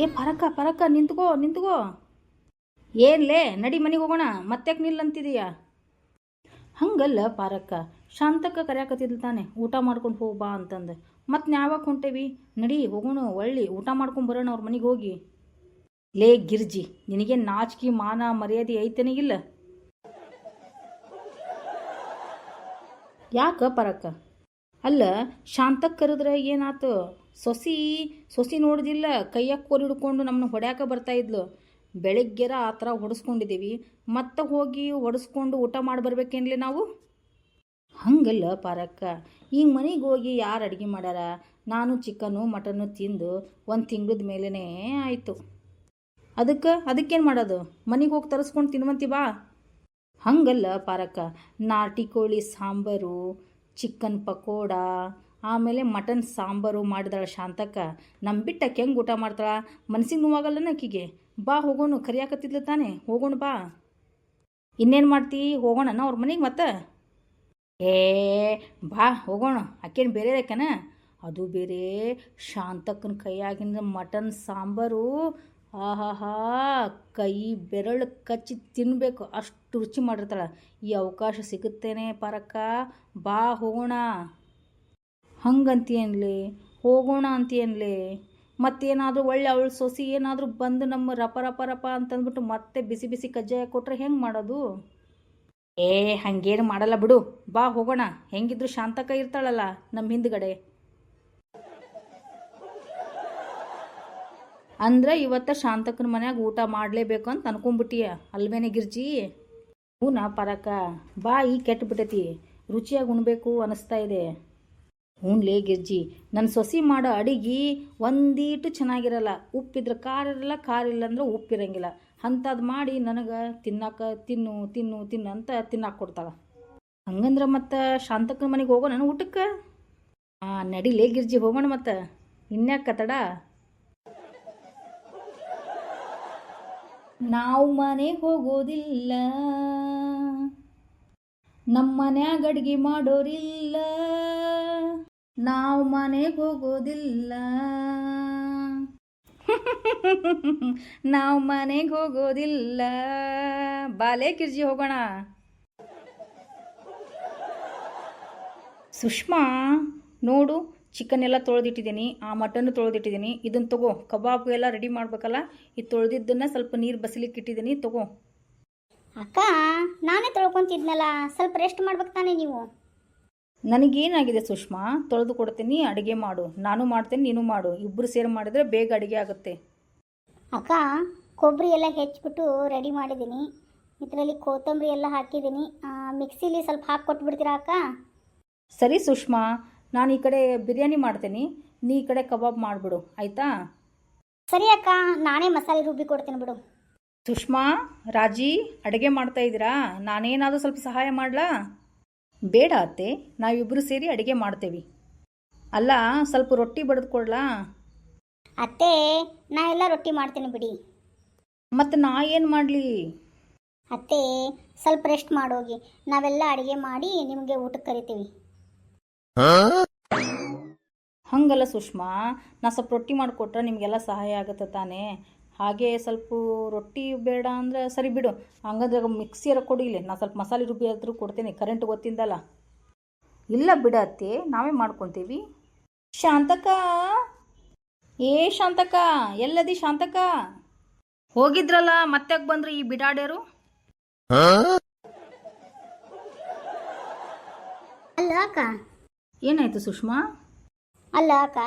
ಏ, ಪರಕ ಪರಕ, ನಿಂತ್ಕೋ ನಿಂತ್ಕೋ. ಏನ್ಲೇ ನಡಿ ಮನೆಗೆ ಹೋಗೋಣ, ಮತ್ತ್ಯಾಕೆ ನಿಲ್ಲಂತಿದೀಯ? ಹಂಗಲ್ಲ ಪಾರಕ್ಕ ಶಾಂತಕ್ಕ ಕರ್ಯಾಕತ್ತಿದ್ಲು ತಾನೆ ಊಟ ಮಾಡ್ಕೊಂಡು ಹೋಗ ಬಾ ಅಂತಂದು. ಮತ್ತೆ ಯಾವಾಗ ಹೊಂಟೇವಿ? ನಡಿ, ಹೋಗೋಣ, ಒಳ್ಳಿ, ಊಟ ಮಾಡ್ಕೊಂಡು ಬರೋಣ ಅವ್ರ ಮನೆಗೆ ಹೋಗಿ. ಲೇ, ಗಿರ್ಜಿ, ನಿನಗೆ ನಾಚಿಕೆ ಮಾನ ಮರ್ಯಾದೆ ಐತನೇ ಇಲ್ಲ? ಯಾಕ ಪರಕ್ಕ ಅಲ್ಲ ಶಾಂತಕ್ಕೆ ಕರೆದ್ರೆ ಏನಾತು? ಸೊಸಿ ಸೊಸಿ ನೋಡಿದಿಲ್ಲ, ಕೈಯಾಗ ಕೋಲ್ ಹಿಡ್ಕೊಂಡು ನಮ್ಮನ್ನ ಹೊಡ್ಯಾಕ ಬರ್ತಾ ಇದ್ಲು. ಬೆಳಿಗ್ಗೆರ ಆ ಥರ ಹೊಡೆಸ್ಕೊಂಡಿದ್ದೀವಿ ಮತ್ತೆ ಹೋಗಿ ಹೊಡೆಸ್ಕೊಂಡು ಊಟ ಮಾಡಿ ಬರ್ಬೇಕೇನ್ಲಿ ನಾವು? ಹಂಗಲ್ಲ ಪಾರಕ್ಕ. ಈಗ ಮನೆಗೆ ಹೋಗಿ ಯಾರು ಅಡುಗೆ ಮಾಡ್ಯಾರ? ನಾನು ಚಿಕನ್ನು ಮಟನ್ನು ತಿಂದು ಒಂದು ತಿಂಗಳದ ಮೇಲೇ ಆಯಿತು. ಅದಕ್ಕೆ, ಅದಕ್ಕೇನು ಮಾಡೋದು? ಮನೆಗೆ ಹೋಗಿ ತರಿಸ್ಕೊಂಡು ತಿನ್ವಂತಿ ಬಾ. ಹಂಗಲ್ಲ ಪಾರಕ್ಕ. ನಾಟಿ ಕೋಳಿ, ಸಾಂಬಾರು, ಚಿಕನ್ ಪಕೋಡ ಆಮೇಲೆ ಮಟನ್, ಸಾಂಬಾರು ಮಾಡಿದಾಳ ಶಾಂತಕ್ಕ. ನಮ್ಮ ಬಿಟ್ಟಕ್ಕೆ ಹೆಂಗೆ ಊಟ ಮಾಡ್ತಾಳ? ಮನ್ಸಿಗೆ ನೋವಾಗಲ್ಲನ ಆಕಿಗೆ ಬಾ ಹೋಗೋಣ ಕರಿಯಾಕತ್ತಿದ್ಲು ತಾನೆ. ಹೋಗೋಣ ಬಾ. ಇನ್ನೇನು ಮಾಡ್ತೀ? ಹೋಗೋಣ ಅವ್ರ ಮನೆಗೆ ಮತ್ತೆ? ಏ, ಬಾ, ಹೋಗೋಣ. ಆಕೇನು ಬೇರೆ ಯಾಕನ ಅದು ಬೇರೆ. ಶಾಂತಕ್ಕನ ಕೈಯಾಗಿನ ಮಟನ್, ಸಾಂಬಾರು, ಆಹಾಹಾ, ಕೈ ಬೆರಳು ಕಚ್ಚಿ ತಿನ್ನಬೇಕು ಅಷ್ಟು ರುಚಿ ಮಾಡಿರ್ತಾಳೆ. ಈ ಅವಕಾಶ ಸಿಗುತ್ತೇನೆ ಪರಕ್ಕ. ಬಾ, ಹೋಗೋಣ. ಹಂಗಂತೀಯನ್ಲಿ? ಹೋಗೋಣ ಅಂತೀಯನ್ಲೇ? ಮತ್ತೇನಾದರೂ ಒಳ್ಳೆ ಅವಳು ಸೊಸಿ ಏನಾದರೂ ಬಂದು ನಮ್ಮ ರಪ ರಪ ರಪ ಅಂತಂದ್ಬಿಟ್ಟು ಮತ್ತೆ ಬಿಸಿ ಬಿಸಿ ಕಜ್ಜಾಯ ಕೊಟ್ಟರೆ ಹೆಂಗೆ ಮಾಡೋದು? ಏ, ಹಂಗೇನು ಮಾಡಲ್ಲ ಬಿಡು. ಬಾ, ಹೋಗೋಣ. ಹೆಂಗಿದ್ರು ಶಾಂತಕ ಇರ್ತಾಳಲ್ಲ ನಮ್ಮ ಹಿಂದ್ಗಡೆ. ಅಂದ್ರೆ ಇವತ್ತ ಶಾಂತಕನ ಮನ್ಯಾಗ ಊಟ ಮಾಡಲೇಬೇಕು ಅಂತ ಅನ್ಕೊಂಬಿಟ್ಟಿಯ ಅಲ್ವೇನೆ ಗಿರ್ಜಿ? ಹೂನಾ ಪರಕ ಬಾ ಈ ಕೆಟ್ಟಬಿಟ್ಟೈತಿ ರುಚಿಯಾಗಿ ಉಣ್ಬೇಕು ಅನಿಸ್ತಾ ಇದೆ. ಹ್ಞೂನ್ಲೇ ಗಿರ್ಜಿ ನನ್ನ ಸೊಸಿ ಮಾಡೋ ಅಡಿಗೆ ಒಂದೀಟು ಚೆನ್ನಾಗಿರಲ್ಲ. ಉಪ್ಪಿದ್ರೆ ಖಾರ ಇರಲ್ಲ, ಖಾರ ಇಲ್ಲ ಅಂದ್ರೆ ಉಪ್ಪಿರಂಗಿಲ್ಲ. ಅಂಥದ್ದು ಮಾಡಿ ನನಗೆ ತಿನ್ನಾಕ ತಿನ್ನು ತಿನ್ನು ತಿನ್ನು ಅಂತ ತಿನ್ನಾಕ ಕೊಡ್ತಾಳೆ. ಹಂಗಂದ್ರೆ ಮತ್ತು ಶಾಂತಕ್ಕನ ಮನೆಗೆ ಹೋಗೋ ನಾನು ಊಟಕ್ಕೆ? ಹಾಂ ನಡಿಲೇ ಗಿರ್ಜಿ, ಹೋಗೋಣ ಮತ್ತು. ಇನ್ಯಾಕೆ ತಡ ನಾವು ಮನೆಗೆ ಹೋಗೋದಿಲ್ಲ. ನಮ್ಮ ಮನ್ಯಾಗ ಅಡ್ಗೆ ಮಾಡೋರಿಲ್ಲ. ನಾವು ಮನೆಗೆ ಹೋಗೋದಿಲ್ಲ. ನಾವು ಮನೆಗೆ ಹೋಗೋದಿಲ್ಲ. ಬಾಲೆ ಕಿರ್ಜಿ ಹೋಗೋಣ. ಸುಷ್ಮಾ, ನೋಡು ಚಿಕನ್ ಎಲ್ಲ ತೊಳೆದಿಟ್ಟಿದ್ದೀನಿ. ಆ ಮಟನ್ ತೊಳೆದಿಟ್ಟಿದ್ದೀನಿ. ಇದನ್ನು ತಗೋ. ಕಬಾಬ್ ಎಲ್ಲ ರೆಡಿ ಮಾಡಬೇಕಲ್ಲ? ಈ ತೊಳೆದಿದ್ದನ್ನು ಸ್ವಲ್ಪ ನೀರು ಬಸಲಿಕ್ಕೆ ಇಟ್ಟಿದ್ದೀನಿ. ತಗೋ. ಅಕ್ಕ, ನಾನೇ ತೊಳ್ಕೊಂತಿದ್ನಲ್ಲ. ಸ್ವಲ್ಪ ರೆಸ್ಟ್ ಮಾಡ್ಬೇಕು ತಾನೇ ನೀವು. ನನಗೇನಾಗಿದೆ ಸುಷ್ಮಾ? ತೊಳೆದು ಕೊಡ್ತೀನಿ ಅಡುಗೆ ಮಾಡು. ನಾನು ಮಾಡ್ತೀನಿ ನೀನು ಮಾಡು. ಇಬ್ಬರು ಸೇರಿ ಮಾಡಿದ್ರೆ ಬೇಗ ಅಡುಗೆ ಆಗುತ್ತೆ. ಅಕ್ಕ ಕೊಬ್ಬರಿ ಎಲ್ಲ ಹೆಚ್ಚಿಬಿಟ್ಟು ರೆಡಿ ಮಾಡಿದ್ದೀನಿ. ಇದರಲ್ಲಿ ಕೊತ್ತಂಬರಿ ಎಲ್ಲ ಹಾಕಿದ್ದೀನಿ. ಮಿಕ್ಸಿಲಿ ಸ್ವಲ್ಪ ಹಾಕಿ ಕೊಟ್ಬಿಡ್ತೀರಾ ಅಕ್ಕ? ಸರಿ ಸುಷ್ಮಾ ನಾನು ಈ ಕಡೆ ಬಿರಿಯಾನಿ ಮಾಡ್ತೀನಿ. ನೀ ಈ ಕಡೆ ಕಬಾಬ್ ಮಾಡಿಬಿಡು. ಆಯಿತಾ? ಸರಿ ಅಕ್ಕ ನಾನೇ ಮಸಾಲೆ ರುಬ್ಬಿ ಕೊಡ್ತೀನಿ ಬಿಡು. ಸುಷ್ಮಾ ರಾಜಿ ಅಡುಗೆ ಮಾಡ್ತಾ ಇದ್ದೀರಾ? ನಾನೇನಾದರೂ ಸ್ವಲ್ಪ ಸಹಾಯ ಮಾಡಲಾ? ಬೇಡ ಅತ್ತೆ ನಾವಿಬ್ಬರು ಸೇರಿ ಅಡುಗೆ ಮಾಡ್ತೇವೆ. ಅಲ್ಲ ಸ್ವಲ್ಪ ರೊಟ್ಟಿ ಬಡ್ದು ಕೊಡ್ಲಾ? ಅತ್ತೆ ನಾ ಎಲ್ಲ ರೊಟ್ಟಿ ಮಾಡ್ತೀನಿ ಬಿಡಿ. ಮತ್ತೆ ನಾ ಏನು ಮಾಡಲಿ? ಅತ್ತೆ ಸ್ವಲ್ಪ ರೆಸ್ಟ್ ಮಾಡೋಗಿ. ನಾವೆಲ್ಲ ಅಡುಗೆ ಮಾಡಿ ನಿಮಗೆ ಊಟಕ್ಕೆ ಕರಿತೀವಿ. ಹಂಗಲ್ಲ ಸುಷ್ಮಾ ನಾ ಸ್ವಲ್ಪ ರೊಟ್ಟಿ ಮಾಡಿಕೊಟ್ರೆ ನಿಮಗೆಲ್ಲ ಸಹಾಯ ಆಗುತ್ತೆ ತಾನೇ. ಹಾಗೆ ಸ್ವಲ್ಪ ರೊಟ್ಟಿ ಬೇಡ ಅಂದರೆ ಸರಿ ಬಿಡು. ಹಂಗಂದ್ರೆ ಮಿಕ್ಸಿಯರ ಕೊಡಿ ನಾನು ಸ್ವಲ್ಪ ಮಸಾಲೆ ರುಬ್ಬಿ ಆದರೂ ಕೊಡ್ತೀನಿ. ಕರೆಂಟ್ ಗೊತ್ತಿಂದಲ್ಲ. ಇಲ್ಲ ಬಿಡತ್ತೆ ನಾವೇ ಮಾಡ್ಕೊತೀವಿ. ಶಾಂತಕ ಏ ಶಾಂತಕ ಎಲ್ಲದಿ ಶಾಂತಕ ಹೋಗಿದ್ರಲ್ಲ ಮತ್ತೆ ಬಂದ್ರಿ ಈ ಬಿಡಾಡ್ಯರು ಅಲ್ಲ ಅಕ್ಕ. ಏನಾಯ್ತು ಸುಷ್ಮಾ? ಅಲ್ಲ ಅಕ್ಕ.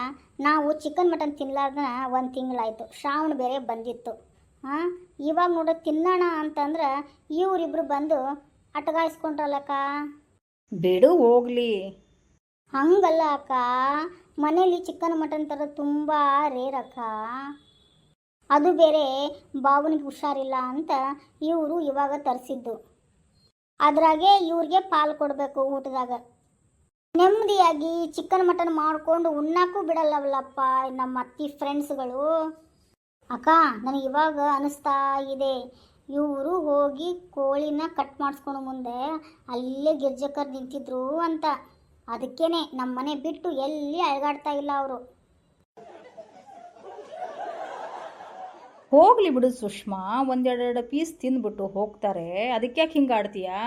ನಾವು ಚಿಕನ್ ಮಟನ್ ತಿನ್ಲಾರ್ದನ ಒಂದು ತಿಂಗಳಾಯಿತು. ಶ್ರಾವಣ ಬೇರೆ ಬಂದಿತ್ತು. ಹಾಂ ಇವಾಗ ನೋಡೋ ತಿನ್ನೋಣ ಅಂತಂದ್ರೆ ಇವರಿಬ್ಬರು ಬಂದು ಅಟಗಾಯಿಸ್ಕೊಂಡ್ರಲ್ಲಕ್ಕ ಬಿಡು ಹೋಗ್ಲಿ. ಹಂಗಲ್ಲ ಅಕ್ಕ. ಮನೇಲಿ ಚಿಕನ್ ಮಟನ್ ತರೋದು ತುಂಬ ರೇರ್ ಅಕ್ಕ. ಅದು ಬೇರೆ ಬಾಬುನಿಗೆ ಹುಷಾರಿಲ್ಲ ಅಂತ ಇವರು ಇವಾಗ ತರಿಸಿದ್ದು. ಅದರಾಗೆ ಇವ್ರಿಗೆ ಪಾಲು ಕೊಡಬೇಕು ಊಟದಾಗ. ನೆಮ್ಮದಿಯಾಗಿ ಚಿಕನ್ ಮಟನ್ ಮಾಡಿಕೊಂಡು ಉಣ್ಣಕ್ಕೂ ಬಿಡಲ್ಲವಲ್ಲಪ್ಪ ನಮ್ಮ ಅತ್ತಿ ಫ್ರೆಂಡ್ಸ್ಗಳು ಅಕ್ಕ, ನನಗೆ ಇವಾಗ ಅನಿಸ್ತಾ ಇದೆ. ಇವರು ಹೋಗಿ ಕೋಳಿನ ಕಟ್ ಮಾಡಿಸ್ಕೊಂಡು ಮುಂದೆ ಅಲ್ಲೇ ಗಿರ್ಜಕರ್ ನಿಂತಿದ್ರು ಅಂತ. ಅದಕ್ಕೇನೆ ನಮ್ಮ ಮನೆ ಬಿಟ್ಟು ಎಲ್ಲಿ ಅಳಗಾಡ್ತಾ ಇಲ್ಲ ಅವರು. ಹೋಗ್ಲಿ ಬಿಡು ಸುಷ್ಮಾ ಒಂದೆರಡೆರಡು ಪೀಸ್ ತಿಂದ್ಬಿಟ್ಟು ಹೋಗ್ತಾರೆ. ಅದಕ್ಕೆ ಯಾಕೆ ಹಿಂಗೆ ಆಡ್ತೀಯಾ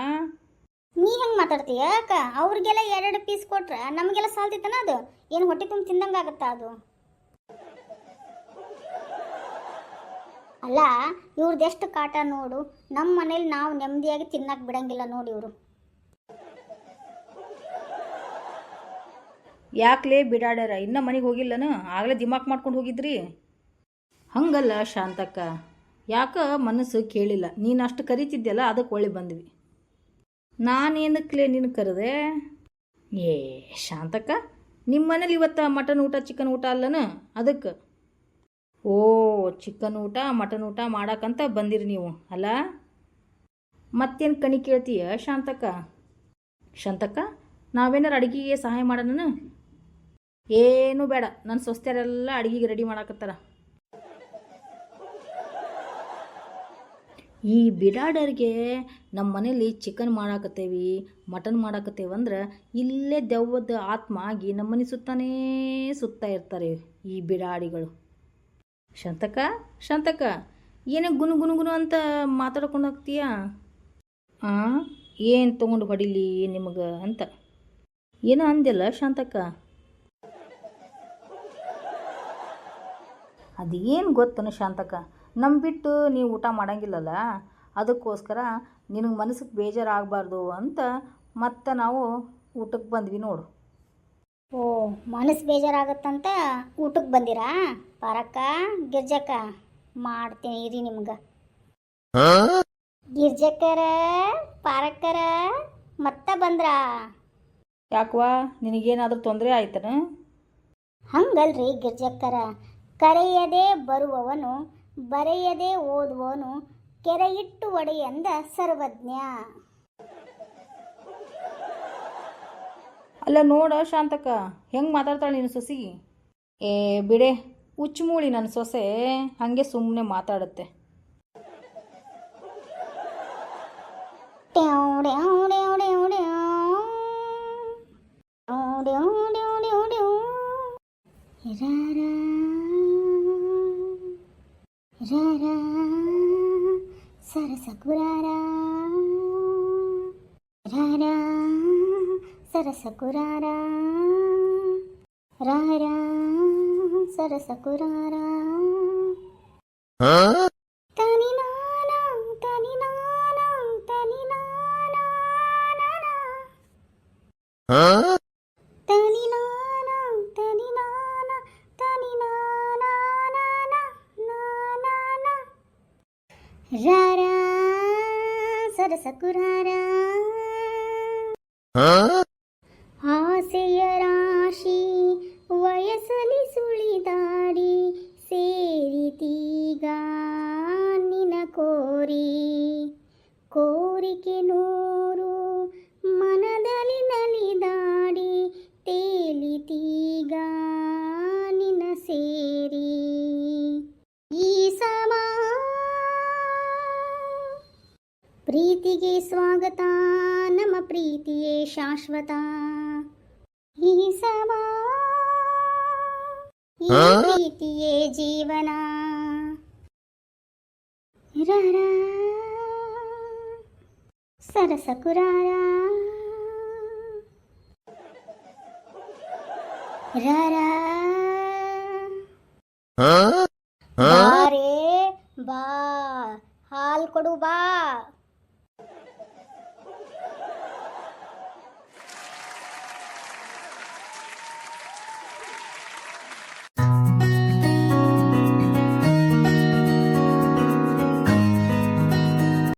ನೀ ಹೆಂಗೆ ಮಾತಾಡ್ತೀಯ? ಅಕ್ಕ ಅವ್ರಿಗೆಲ್ಲ ಎರಡು ಪೀಸ್ ಕೊಟ್ರೆ ನಮಗೆಲ್ಲ ಸಾಲ್ತಿತ್ತನ ಅದು? ಏನು ಹೊಟ್ಟೆ ತುಂಬ ತಿಂದಂಗಾಗತ್ತಾ ಅದು? ಅಲ್ಲ ಇವ್ರದ್ದೆಷ್ಟು ಕಾಟ ನೋಡು. ನಮ್ಮ ಮನೇಲಿ ನಾವು ನೆಮ್ಮದಿಯಾಗಿ ತಿನ್ನಕ್ಕೆ ಬಿಡಂಗಿಲ್ಲ ನೋಡಿ ಇವರು. ಯಾಕ್ಲೇ ಬಿಡಾಡ್ಯಾರ? ಇನ್ನೂ ಮನೆಗೆ ಹೋಗಿಲ್ಲನ? ಆಗಲೇ ದಿಮಾಕ್ ಮಾಡ್ಕೊಂಡು ಹೋಗಿದ್ರಿ? ಹಂಗಲ್ಲ ಶಾಂತಕ್ಕ. ಯಾಕ ಮನಸ್ಸು ಕೇಳಿಲ್ಲ. ನೀನು ಅಷ್ಟು ಕರಿತಿದ್ದೆಲ್ಲ ಅದಕ್ಕೆ ಒಳ್ಳೆ ಬಂದ್ವಿ. ನಾನೇನಕ್ಲೇ ನಿನ್ನ ಕರೆದೆ? ಏ, ಶಾಂತಕ್ಕ ನಿಮ್ಮ ಮನೇಲಿ ಇವತ್ತು ಮಟನ್ ಊಟ, ಚಿಕನ್ ಊಟ ಅಲ್ಲನ? ಅದಕ್ಕೆ. ಓ, ಚಿಕನ್ ಊಟ, ಮಟನ್ ಊಟ ಮಾಡಕ್ಕಂತ ಬಂದಿರಿ ನೀವು, ಅಲ್ಲ? ಮತ್ತೇನು ಕಣಿ ಕೇಳ್ತೀಯ, ಶಾಂತಕ್ಕ? ಶಾಂತಕ್ಕ, ನಾವೇನಾರು ಅಡುಗೆಗೆ ಸಹಾಯ ಮಾಡೋಣ ಏನೂ ಬೇಡ ನನ್ನ ಸ್ವಸ್ಥರೆಲ್ಲ ಅಡುಗೆಗೆ ರೆಡಿ ಮಾಡಾಕತ್ತಾರ. ಈ ಬಿಡಾಡರಿಗೆ ನಮ್ಮ ಮನೇಲಿ ಚಿಕನ್ ಮಾಡಾಕತ್ತೇವಿ ಮಟನ್ ಮಾಡಾಕತ್ತೇವಿ ಅಂದ್ರೆ ಇಲ್ಲೇ ದೆವ್ವದ ಆತ್ಮ ಆಗಿ ನಮ್ಮ ಮನೆ ಸುತ್ತಾನೇ ಸುತ್ತಾ ಇರ್ತಾರೆ ಈ ಬಿಡಾಡಿಗಳು. ಶಂತಕ ಶಂತಕ, ಏನೇ ಗುನು ಗುನು ಗುನು ಅಂತ ಮಾತಾಡ್ಕೊಂಡು ಹೋಗ್ತೀಯಾ? ಏನು ತೊಗೊಂಡು ಹೊಡಿಲಿ ನಿಮಗೆ ಅಂತ. ಏನೋ ಅಂದಿಲ್ಲ ಶಾಂತಕ್ಕ ಅದೇನು ಗೊತ್ತನು ಶಾಂತಕ್ಕ ನಮ್ಮ ಬಿಟ್ಟು ನೀವು ಊಟ ಮಾಡೋಂಗಿಲ್ಲಲ್ಲ? ಅದಕ್ಕೋಸ್ಕರ ನಿನಗೆ ಮನಸ್ಸಿಗೆ ಬೇಜಾರಾಗಬಾರ್ದು ಅಂತ ಮತ್ತೆ ನಾವು ಊಟಕ್ಕೆ ಬಂದ್ವಿ ನೋಡು. ಓ ಮನಸ್ಸು ಬೇಜಾರಾಗತ್ತಂತ ಊಟಕ್ಕೆ ಬಂದಿರಾ? ಪಾರಕ್ಕ ಗಿರ್ಜಕ್ಕ ಮಾಡ್ತೀನಿ ಇರಿ ನಿಮ್ಗೆ. ಗಿರ್ಜಕ್ಕರ ಪಾರಕ್ಕರ ಮತ್ತೆ ಬಂದ್ರಾ? ಯಾಕವಾ ನಿನಗೇನಾದ್ರೂ ತೊಂದರೆ ಆಯ್ತನ? ಹಂಗಲ್ರಿ ಗಿರ್ಜಕ್ಕರ. ಕರೆಯದೆ ಬರುವವನು ಬರೆಯದೆ ಓದುವವನು ಕೆರೆಯಿಟ್ಟು ಒಡೆಯಂದ ಸರ್ವಜ್ಞ. ಅಲ್ಲ ನೋಡ ಶಾಂತಕ ಹೆಂಗೆ ಮಾತಾಡ್ತಾಳೆ ನೀನು ಸೊಸಿ ಏ ಬಿಡೆ ಉಚ್ಚಮೂಳಿ ನನ್ನ ಸೊಸೆ ಹಾಗೆ ಸುಮ್ಮನೆ ಮಾತಾಡುತ್ತೆ. ಟ್ಯಾವ್ రారా సరసకు రారా రారా సరసకు రారా రారా సరసకు రారా తని నానా తని నానా తని నానా ಆಸೆಯ ರಾಶಿ ವಯಸ್ಸಲಿ ಸುಳಿದಾಡಿ ಸೇರಿತೀಗ ನಿನ ಕೋರಿ. ಕೋರಿಕೆ ನೂರು, ಮನದಲ್ಲಿ ನಲಿದಾಡಿ ತೇಲಿತೀಗ ನಿನ ಸೇರಿ. ಈ ಸಮ ಪ್ರೀತಿಗೆ ಸ್ವಾಗತ. ನಮ್ಮ ಪ್ರೀತಿಯೇ ಶಾಶ್ವತ ಈ ಸಮ ಈ ಪ್ರೀತಿಯೇ ಜೀವನ ರರ ಸರಸ ಕುರಾರ ರರ ಬಾರೇ ಬಾ ಹಾಲು ಕೊಡು ಬಾ